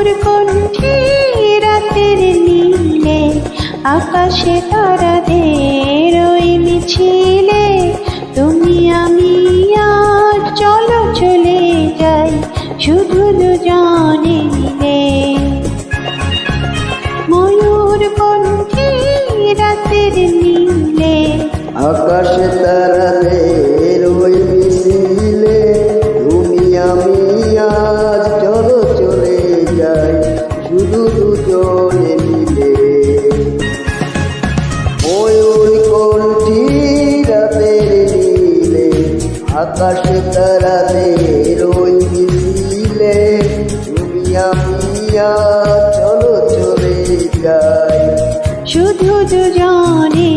ময়ূর কণ্ঠে রাতের নীলে, আকাশে তারাদের ওই মিছিলে, তুমি আমি আর চলো চলে যাই, শুধু দুজনে মিলে। ময়ূর কণ্ঠে রাতের নীলে, আকাশে তারাদের শুধু দুজনে মিলে। ময়ূর কণ্ঠী রাতের নীলে আকাশে তারাদের চলো চলে যাই। শুধু দুজনে